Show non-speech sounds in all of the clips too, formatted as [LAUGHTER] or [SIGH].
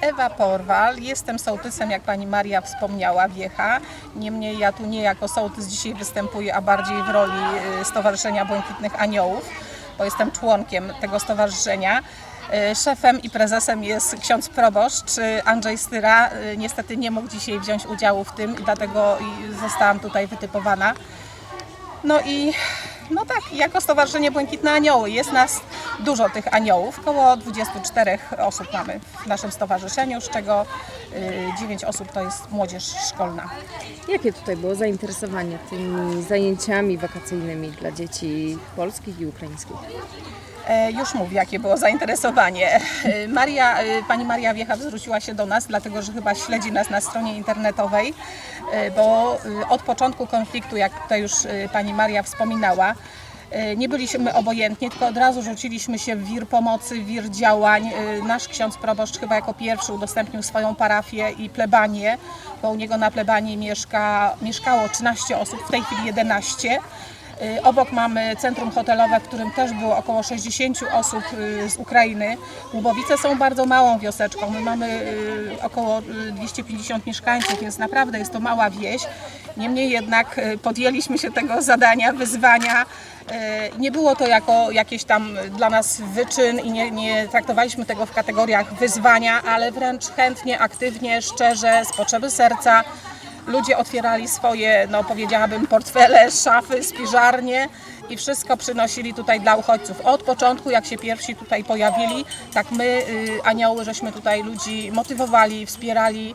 Ewa Porwal, jestem sołtysem, jak pani Maria wspomniała, Wiecha. Niemniej ja tu nie jako sołtys dzisiaj występuję, a bardziej w roli y, Stowarzyszenia Błękitnych Aniołów, bo jestem członkiem tego stowarzyszenia. Y, Szefem i prezesem jest ksiądz proboszcz Andrzej Styra. Y, Niestety nie mógł dzisiaj wziąć udziału w tym i dlatego zostałam tutaj wytypowana. No i no tak, jako Stowarzyszenie Błękitne Anioły jest nas dużo tych aniołów, około 24 osób mamy w naszym stowarzyszeniu, z czego 9 osób to jest młodzież szkolna. Jakie tutaj było zainteresowanie tymi zajęciami wakacyjnymi dla dzieci polskich i ukraińskich? E, Już mówię, jakie było zainteresowanie. E, Maria, e, pani Maria Wiecha zwróciła się do nas, dlatego że chyba śledzi nas na stronie internetowej, bo od początku konfliktu, jak tutaj już pani Maria wspominała, nie byliśmy obojętni, tylko od razu rzuciliśmy się w wir pomocy, wir działań. Nasz ksiądz proboszcz chyba jako pierwszy udostępnił swoją parafię i plebanię, bo u niego na plebanii mieszka, mieszkało 13 osób, w tej chwili 11. Y, Obok mamy centrum hotelowe, w którym też było około 60 osób y, z Ukrainy. Łubowice są bardzo małą wioseczką. My mamy y, około y, 250 mieszkańców, więc naprawdę jest to mała wieś. Niemniej jednak podjęliśmy się tego zadania, wyzwania. Nie było to jako jakieś tam dla nas wyczyn i nie, nie traktowaliśmy tego w kategoriach wyzwania, ale wręcz chętnie, aktywnie, szczerze, z potrzeby serca ludzie otwierali swoje, no powiedziałabym, portfele, szafy, spiżarnie i wszystko przynosili tutaj dla uchodźców. Od początku, jak się pierwsi tutaj pojawili, tak my, y, anioły, żeśmy tutaj ludzi motywowali, wspierali,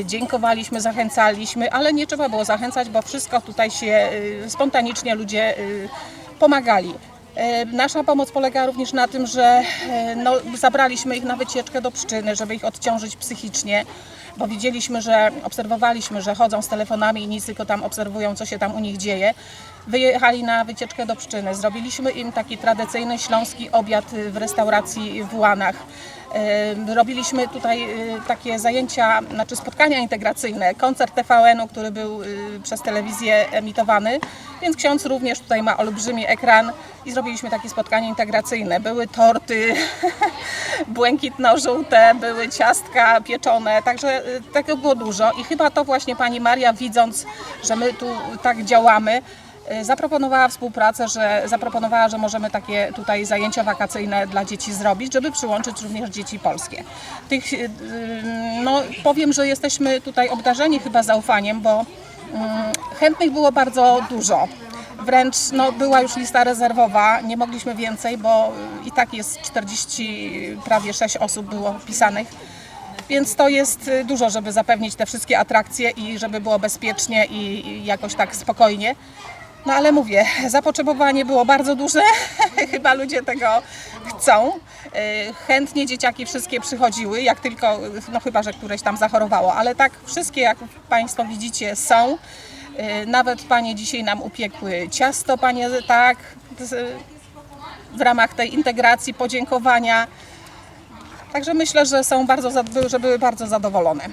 y, dziękowaliśmy, zachęcaliśmy, ale nie trzeba było zachęcać, bo wszystko tutaj się y, spontanicznie ludzie pomagali. Nasza pomoc polega również na tym, że no, zabraliśmy ich na wycieczkę do Pszczyny, żeby ich odciążyć psychicznie, bo widzieliśmy, że obserwowaliśmy, że chodzą z telefonami i nic, tylko tam obserwują, co się tam u nich dzieje. Wyjechali na wycieczkę do Pszczyny. Zrobiliśmy im taki tradycyjny śląski obiad w restauracji w Łanach. Robiliśmy tutaj y, takie zajęcia, znaczy spotkania integracyjne, koncert TVN-u, który był y, przez telewizję emitowany, więc ksiądz również tutaj ma olbrzymi ekran i zrobiliśmy takie spotkanie integracyjne. Były torty [LAUGHS] błękitno-żółte, były ciastka pieczone, także y, tego było dużo i chyba to właśnie pani Maria widząc, że my tu tak działamy, zaproponowała współpracę, że zaproponowała, że możemy takie tutaj zajęcia wakacyjne dla dzieci zrobić, żeby przyłączyć również dzieci polskie. Tych, y, y, no, powiem, że jesteśmy tutaj obdarzeni chyba zaufaniem, bo mm, chętnych było bardzo dużo. Wręcz no, była już lista rezerwowa, nie mogliśmy więcej, bo i tak jest 40, prawie 6 osób było wpisanych. Więc to jest y, dużo, żeby zapewnić te wszystkie atrakcje i żeby było bezpiecznie i jakoś tak spokojnie. No ale mówię, zapotrzebowanie było bardzo duże, [LAUGHS] chyba ludzie tego chcą. Y, Chętnie dzieciaki wszystkie przychodziły, jak tylko, no chyba, że któreś tam zachorowało, ale tak wszystkie, jak Państwo widzicie, są. Y, Nawet panie dzisiaj nam upiekły ciasto, panie, tak, w ramach tej integracji, podziękowania. Także myślę, że są bardzo, że były bardzo zadowolone.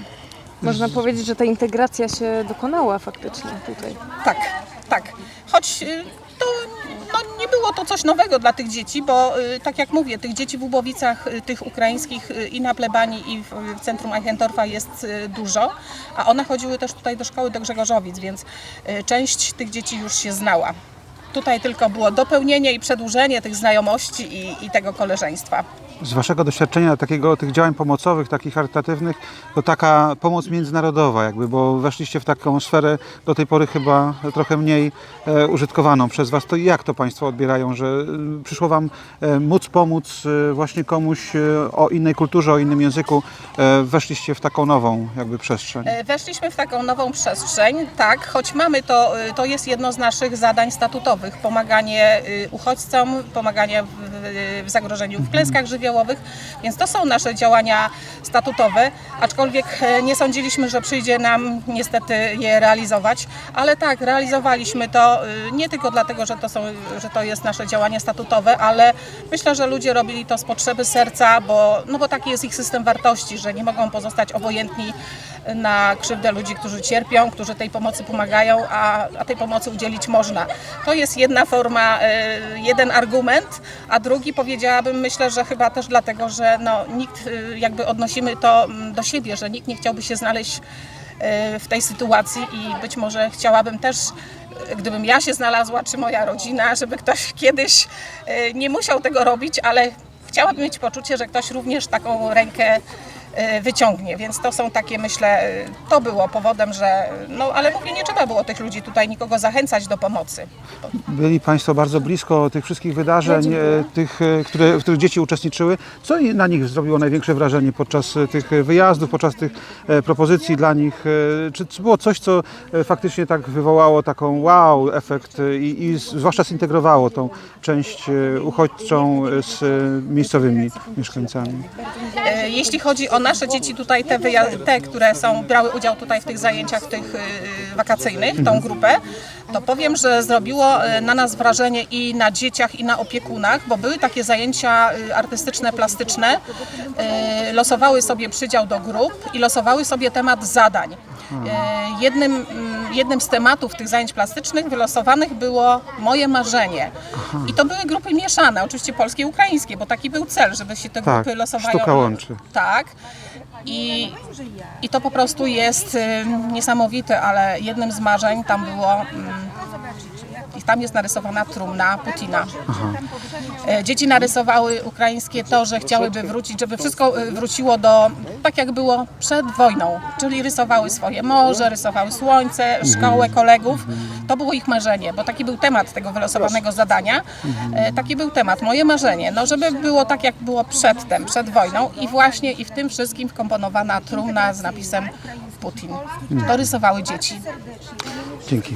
Można powiedzieć, że ta integracja się dokonała faktycznie tutaj. Tak, tak. Choć y, to no, nie było to coś nowego dla tych dzieci, bo y, tak jak mówię, tych dzieci w Łubowicach, y, tych ukraińskich i na plebanii i w, centrum Eichendorfa jest dużo, a one chodziły też tutaj do szkoły do Grzegorzowic, więc część tych dzieci już się znała. Tutaj tylko było dopełnienie i przedłużenie tych znajomości i, i tego koleżeństwa. Z Waszego doświadczenia takiego tych działań pomocowych, takich charytatywnych, to taka pomoc międzynarodowa jakby, bo weszliście w taką sferę do tej pory chyba trochę mniej e, użytkowaną przez Was. To jak to Państwo odbierają, że e, przyszło Wam e, móc pomóc e, właśnie komuś e, o innej kulturze, o innym języku, e, weszliście w taką nową jakby przestrzeń? E, Weszliśmy w taką nową przestrzeń, tak, choć mamy to, y, to jest jedno z naszych zadań statutowych, pomaganie y, uchodźcom, pomaganie w, zagrożeniu w klęskach żywiołowych, więc to są nasze działania statutowe, aczkolwiek e, nie sądziliśmy, że przyjdzie nam niestety je realizować, ale tak, realizowaliśmy to y, nie tylko dlatego, że to, są, że to jest nasze działanie statutowe, ale myślę, że ludzie robili to z potrzeby serca, bo, no bo taki jest ich system wartości, że nie mogą pozostać obojętni na krzywdę ludzi, którzy cierpią, którzy tej pomocy pomagają, a, a tej pomocy udzielić można. To jest jedna forma, e, jeden argument, a drugi powiedziałabym, myślę, że chyba też dlatego, że no, nikt e, jakby odnosi przenosimy to mm, do siebie, że nikt nie chciałby się znaleźć e, w tej sytuacji i być może chciałabym też, e, gdybym ja się znalazła, czy moja rodzina, żeby ktoś [LAUGHS] kiedyś nie musiał tego robić, ale chciałabym mieć poczucie, że ktoś również taką rękę wyciągnie, więc to są takie, myślę, e, to było powodem, że, no ale mówię, nie trzeba było tych ludzi tutaj nikogo zachęcać do pomocy. Byli Państwo bardzo blisko tych wszystkich wydarzeń, e, tych, e, które, w których dzieci uczestniczyły. Co na nich zrobiło największe wrażenie podczas e, tych e, wyjazdów, podczas tych e, propozycji dla nich? E, Czy było coś, co e, faktycznie tak wywołało taką wow efekt e, i, i zwłaszcza zintegrowało tą część e, uchodźczą e, z e, miejscowymi mieszkańcami? E, Jeśli chodzi o nasze dzieci tutaj, te, te które są, brały udział tutaj w tych zajęciach, tych y, wakacyjnych, tą grupę, to powiem, że zrobiło e, na nas wrażenie i na dzieciach, i na opiekunach, bo były takie zajęcia y, artystyczne, plastyczne. E, Losowały sobie przydział do grup i losowały sobie temat zadań. E, Jednym, mm, jednym z tematów tych zajęć plastycznych wylosowanych było moje marzenie. I to były grupy mieszane, oczywiście polskie i ukraińskie, bo taki był cel, żeby się te Tak, grupy losowają. sztuka łączy. Tak. I, I to po prostu jest niesamowite, ale jednym z marzeń tam było. I tam jest narysowana trumna Putina. E, Dzieci narysowały ukraińskie to, że chciałyby wrócić, żeby wszystko y, wróciło do tak jak było przed wojną. Czyli rysowały swoje morze, rysowały słońce, szkołę kolegów. To było ich marzenie, bo taki był temat tego wylosowanego zadania. E, Taki był temat, moje marzenie, no żeby było tak jak było przedtem, przed wojną i właśnie i w tym wszystkim wkomponowana trumna z napisem Putin. To rysowały dzieci. Dzięki.